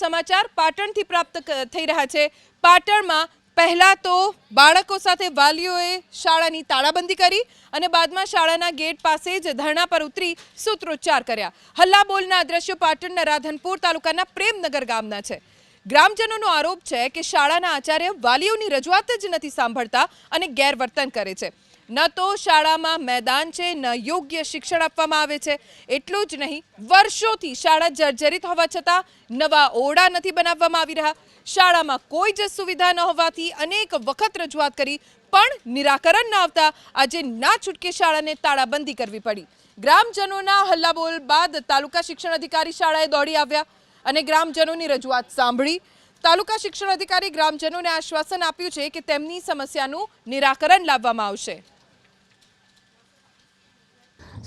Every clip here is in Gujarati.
સમાચાર પાટણથી પ્રાપ્ત થઈ રહ્યા છે. પાટણમાં પહેલાં તો બાળકો સાથે વાલીઓએ શાળાની તાળાબંધી કરી અને બાદમાં શાળાના ગેટ પાસે જ ધરણા પર ઉતરી સૂત્રોચ્ચાર કર્યા. હલ્લા બોલના દ્રશ્યો પાટણના રાધનપુર તાલુકાના પ્રેમનગર ગામના છે. ગ્રામજનોનો આરોપ છે કે શાળાના આચાર્ય વાલીઓની રજૂઆત જ નથી સાંભળતા અને ગેરવર્તન કરે છે. ન તો શાળામાં મેદાન છે, ન યોગ્ય શિક્ષણ આપવામાં આવે છે. એટલું જ નહીં, વર્ષોથી શાળા જર્જરિત હોવા છતાં નવા ઓરડા નથી બનાવવામાં આવી રહ્યા. શાળામાં કોઈ જ સુવિધા ન હોવાથી અનેક વખત રજૂઆત કરી, પણ નિરાકરણ ન આવતા આજે ના છૂટકે શાળાને તાળાબંધી કરવી પડી. ગ્રામજનોના હલ્લાબોલ બાદ તાલુકા શિક્ષણ અધિકારી શાળાએ દોડી આવ્યા અને ગ્રામજનોની રજૂઆત સાંભળી. તાલુકા શિક્ષણ અધિકારી ગ્રામજનોને આશ્વાસન આપ્યું છે કે તેમની સમસ્યાનું નિરાકરણ લાવવામાં આવશે.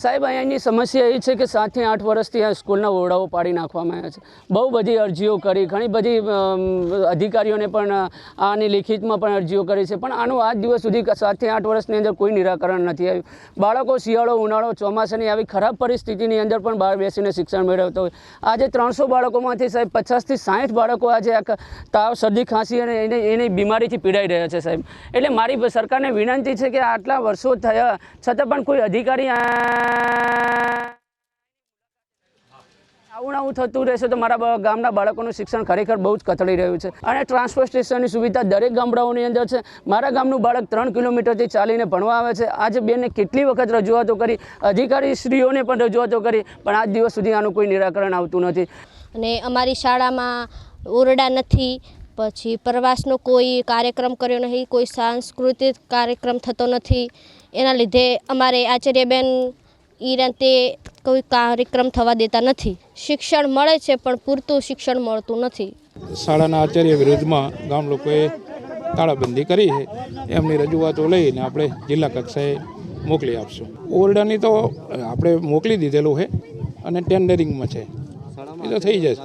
સાહેબ અહીંયાની સમસ્યા એ છે કે સાતથી આઠ વર્ષથી આ સ્કૂલના ઓરડાઓ પાડી નાખવામાં આવ્યા છે. બહુ બધી અરજીઓ કરી, ઘણી બધી અધિકારીઓને પણ આની લિખિતમાં પણ અરજીઓ કરી છે. પણ આનું આજ દિવસ સુધી સાતથી આઠ વર્ષની અંદર કોઈ નિરાકરણ નથી આવ્યું. બાળકો શિયાળો, ઉનાળો, ચોમાસાની આવી ખરાબ પરિસ્થિતિની અંદર પણ બહાર બેસીને શિક્ષણ મેળવતા હોય. આજે ત્રણસો બાળકોમાંથી સાહેબ, પચાસથી સાઠ બાળકો આજે આ તાવ, શરદી, ખાંસી અને એને, એની બીમારીથી પીડાઈ રહ્યા છે સાહેબ. એટલે મારી સરકારને વિનંતી છે કે આટલા વર્ષો થયા, છતાં પણ કોઈ અધિકારી આવું થતું રહેશે તો મારા ગામના બાળકોનું શિક્ષણ ખરેખર બહુ જ કથળી રહ્યું છે. અને ટ્રાન્સપોર્ટ સ્ટેશનની સુવિધા દરેક ગામડાઓની અંદર છે. મારા ગામનું બાળક ત્રણ કિલોમીટરથી ચાલીને ભણવા આવે છે. આજે બેને કેટલી વખત રજૂઆતો કરી અધિકારી સ્ત્રીઓને પણ રજૂઆતો કરી, પણ આજ દિવસ સુધી આનું કોઈ નિરાકરણ આવતું નથી. અને અમારી શાળામાં ઓરડા નથી. પછી પ્રવાસનો કોઈ કાર્યક્રમ કર્યો નથી કોઈ સાંસ્કૃતિક કાર્યક્રમ થતો નથી. એના લીધે અમારે આચાર્યબેન એ રીતે કોઈ કાર્યક્રમ થવા દેતા નથી. શિક્ષણ મળે છે, પણ પૂરતું શિક્ષણ મળતું નથી. શાળાના આચાર્ય વિરુદ્ધમાં ગામ લોકોએ તાળાબંધી કરી છે. એમની રજૂઆતો લઈને આપણે જિલ્લા કક્ષાએ મોકલી આપશું. ઓરડાની તો આપણે મોકલી દીધેલું છે અને ટેન્ડરિંગમાં છે. એ તો થઈ જશે.